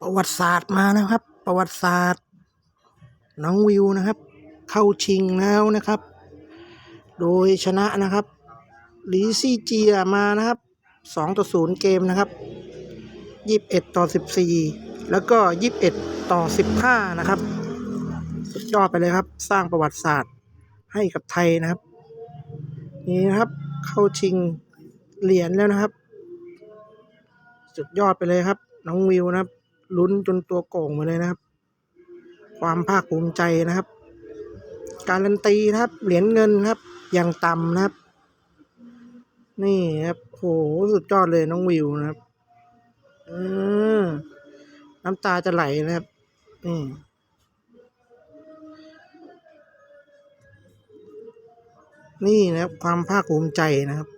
ประวัติศาสตร์มานะครับ ประวัติศาสตร์ น้องวิวนะครับ เข้าชิงแล้วนะครับ โดยชนะนะครับลีซี่เจียมานะครับสองต่อศูนย์เกมนะครับยี่สิบเอ็ดต่อสิบสี่แล้วก็ยี่สิบเอ็ดต่อสิบห้านะครับ สุดยอดไปเลยครับ สร้างประวัติศาสตร์ให้กับไทยนะครับ นี่นะครับเข้าชิงเหรียญแล้วนะครับ สุดยอดไปเลยครับ น้องวิวนะครับ ลุ้นจนตัวโก่งมาเลยนะครับ ความภาคภูมิใจนะครับ การันตีนะครับ เหรียญเงินครับ อย่างต่ำนะครับ นี่ครับโหสุดยอดเลยน้องวิวนะครับเออน้ำตาจะไหลนะครับนี่นี่นะครับความภาคภูมิใจนะครับ